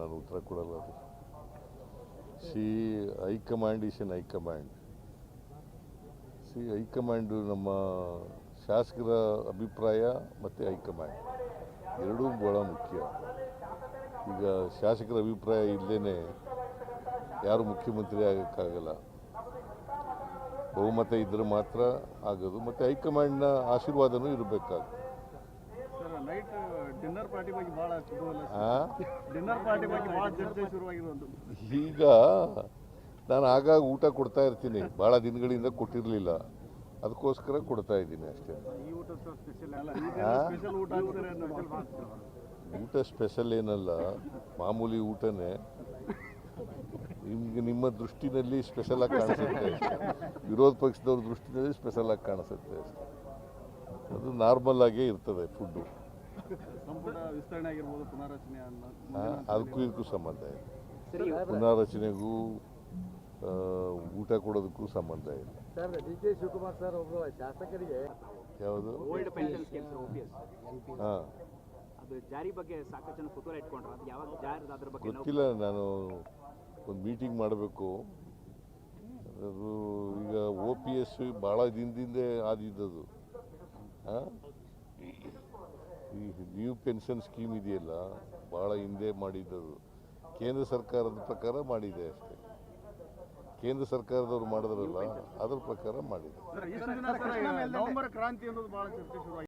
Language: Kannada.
ನಾನು ಉತ್ತರ ಕೊಡಲ್ಲ ಅದು. C high command is N high command C high command ನಮ್ಮ ಶಾಸಕರ ಅಭಿಪ್ರಾಯ ಮತ್ತು ಹೈಕಮಾಂಡ್ ಎರಡೂ ಬಹಳ ಮುಖ್ಯ. ಈಗ ಶಾಸಕರ ಅಭಿಪ್ರಾಯ ಇಲ್ಲದೇ ಯಾರು ಮುಖ್ಯಮಂತ್ರಿ ಆಗೋಕ್ಕಾಗಲ್ಲ. ಬಹುಮತ ಇದ್ದರೆ ಮಾತ್ರ ಆಗೋದು. ಮತ್ತು ಹೈಕಮಾಂಡ್ನ ಆಶೀರ್ವಾದನೂ ಇರಬೇಕಾಗುತ್ತೆ. ನೈಟ್ ಡಿನ್ನರ್ ಪಾರ್ಟಿ ಬಗ್ಗೆ ಬಹಳ? ಡಿನ್ನರ್ ಪಾರ್ಟಿ ಬಗ್ಗೆ ಬಹಳ ಚರ್ಚೆ ಒಂದು. ಈಗ ನಾನು ಆಗಾಗ ಊಟ ಕೊಡ್ತಾ ಇರ್ತೀನಿ. ಭಾಳ ದಿನಗಳಿಂದ ಕೊಟ್ಟಿರಲಿಲ್ಲ. ಅದಕ್ಕೋಸ್ಕರ ಕೊಡ್ತಾ ಇದ್ದೀನಿ ಅಷ್ಟೇ. ಊಟ ಸ್ಪೆಷಲ್ ಏನಲ್ಲ ಮಾಮೂಲಿ ಊಟನೇ. ನಿಮ್ಗೆ ನಿಮ್ಮ ದೃಷ್ಟಿನಲ್ಲಿ ಸ್ಪೆಷಲ್ ಆಗಿ ಕಾಣಿಸುತ್ತೆ ವಿರೋಧ ಪಕ್ಷದವ್ರ ದೃಷ್ಟಿನಲ್ಲಿ ಸ್ಪೆಷಲ್ ಆಗಿ ಕಾಣಿಸುತ್ತೆ ಅದು ನಾರ್ಮಲ್ ಆಗೇ ಇರ್ತದೆ ಫುಡ್ಡು ಅದಕ್ಕೂ ಇದಕ್ಕೂ ಸಂಬಂಧ ಇದೆ ಪುನಾರಚನೆಗೂ ಆ, ಊಟ ಕೊಡೋದಕ್ಕೂ ಸಂಬಂಧ ಇಲ್ಲ. Sir D K Shivakumar sir ಒಬ್ಬರು ಶಾಸಕರಿಗೆ ಯಾವುದು? ಹಾಂ ಅದು ಜಾರಿ ಬಗ್ಗೆ ಸಾಕಷ್ಟು ಜನ ಕುತೂಹಲ ಇಟ್ಕೊಂಡ್ರು. ಅದು ಯಾವಾಗ ಜಾರಿ ಅದ್ರ ಬಗ್ಗೆ ಗೊತ್ತಿಲ್ಲ ನಾನು ಒಂದು ಮೀಟಿಂಗ್ ಮಾಡಬೇಕು. ಅದು ಈಗ ಒ ಪಿ ಎಸ್ ಭಾಳ ದಿನದಿಂದ ಆದಿದ್ದದು. ಆ? ಈ ನ್ಯೂ ಪೆನ್ಷನ್ ಸ್ಕೀಮ್ ಇದೆಯಲ್ಲ ಭಾಳ ಹಿಂದೆ ಮಾಡಿದ್ದದು. ಕೇಂದ್ರ ಸರ್ಕಾರದ ಪ್ರಕಾರ ಮಾಡಿದೆ ಅಷ್ಟೇ. ಕೇಂದ್ರ ಸರ್ಕಾರದವ್ರು ಮಾಡಿದ್ರಲ್ಲ ಅದ್ರ ಪ್ರಕಾರ ಮಾಡಿದೆ.